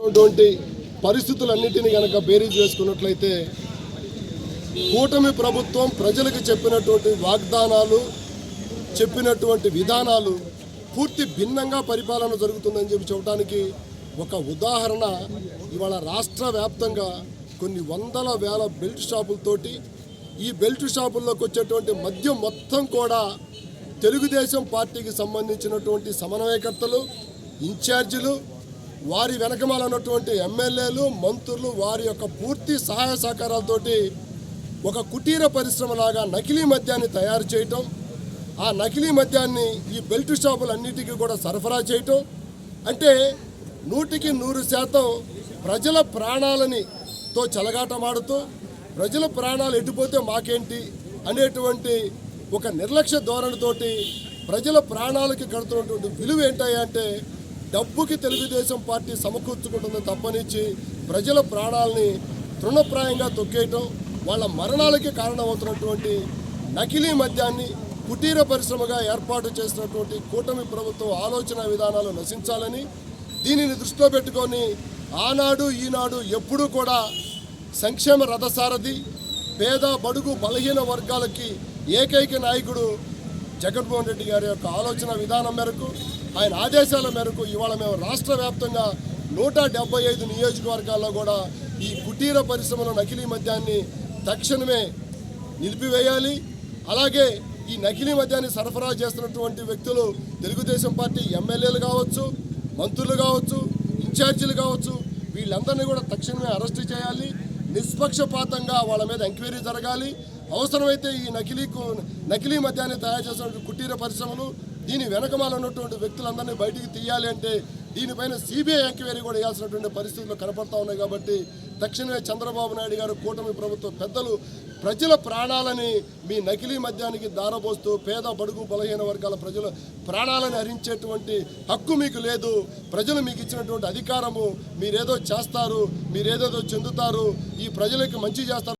ఉన్నటువంటి పరిస్థితులన్నింటినీ కనుక బేరీజ్ చేసుకున్నట్లయితే కూటమి ప్రభుత్వం ప్రజలకు చెప్పినటువంటి వాగ్దానాలు చెప్పినటువంటి విధానాలు పూర్తి భిన్నంగా పరిపాలన జరుగుతుందని చెప్పి చెప్పడానికి ఒక ఉదాహరణ ఇవాళ రాష్ట్ర వ్యాప్తంగా కొన్ని వందల వేల బెల్ట్ షాపులతోటి ఈ బెల్ట్ షాపుల్లోకి వచ్చేటువంటి మద్యం మొత్తం కూడా తెలుగుదేశం పార్టీకి సంబంధించినటువంటి సమన్వయకర్తలు ఇన్ఛార్జీలు వారి వెనకమాల ఉన్నటువంటి ఎమ్మెల్యేలు మంత్రులు వారి యొక్క పూర్తి సహాయ సహకారాలతోటి ఒక కుటీర పరిశ్రమలాగా నకిలీ మద్యాన్ని తయారు చేయటం ఆ నకిలీ మద్యాన్ని ఈ బెల్ట్ షాపులన్నిటికీ కూడా సరఫరా చేయటం. అంటే నూటికి నూరు శాతం ప్రజల ప్రాణాలని తో చెలగాటమాడుతూ ప్రజల ప్రాణాలు ఎటుపోతే మాకేంటి అనేటువంటి ఒక నిర్లక్ష్య ధోరణితోటి ప్రజల ప్రాణాలకి కడుతున్నటువంటి విలువ ఏంటంటే డబ్బుకి తెలుగుదేశం పార్టీ సమకూర్చుకుంటుంది తప్పనిచ్చి ప్రజల ప్రాణాలని తృణప్రాయంగా తొక్కేయటం వాళ్ళ మరణాలకి కారణమవుతున్నటువంటి నకిలీ మద్యాన్ని కుటీర పరిశ్రమగా ఏర్పాటు చేసినటువంటి కూటమి ప్రభుత్వం ఆలోచన విధానాలు నశించాలని దీనిని దృష్టిలో పెట్టుకొని ఆనాడు ఈనాడు ఎప్పుడూ కూడా సంక్షేమ రథసారథి పేద బడుగు బలహీన వర్గాలకి ఏకైక నాయకుడు జగన్మోహన్ రెడ్డి గారి యొక్క ఆలోచన విధానం మేరకు ఆయన ఆదేశాల మేరకు ఇవాళ మేము రాష్ట్ర వ్యాప్తంగా నూట డెబ్బై ఐదు నియోజకవర్గాల్లో కూడా ఈ కుటీర పరిశ్రమల నకిలీ మద్యాన్ని తక్షణమే నిలిపివేయాలి. అలాగే ఈ నకిలీ మద్యాన్ని సరఫరా చేస్తున్నటువంటి వ్యక్తులు తెలుగుదేశం పార్టీ ఎమ్మెల్యేలు కావచ్చు మంత్రులు కావచ్చు ఇన్ఛార్జీలు కావచ్చు వీళ్ళందరినీ కూడా తక్షణమే అరెస్టు చేయాలి. నిష్పక్షపాతంగా వాళ్ళ మీద ఎంక్వైరీ జరగాలి. అవసరమైతే ఈ నకిలీ నకిలీ మద్యాన్ని తయారు చేసినటువంటి కుటీర పరిశ్రమలు దీని వెనకమాల ఉన్నటువంటి వ్యక్తులందరినీ బయటికి తీయాలి అంటే దీనిపైన సిబిఐ ఎంక్వైరీ కూడా వేయాల్సినటువంటి పరిస్థితులు కనపడతా ఉన్నాయి కాబట్టి తక్షణమే చంద్రబాబు నాయుడు గారు కూటమి ప్రభుత్వ పెద్దలు ప్రజల ప్రాణాలని మీ నకిలీ మద్యానికి దారబోస్తూ పేద బడుగు బలహీన వర్గాల ప్రజల ప్రాణాలను హరించేటువంటి హక్కు మీకు లేదు. ప్రజలు మీకు ఇచ్చినటువంటి అధికారము మీరేదో చేస్తారు మీరేదేదో చెందుతారు ఈ ప్రజలకి మంచి చేస్తారు.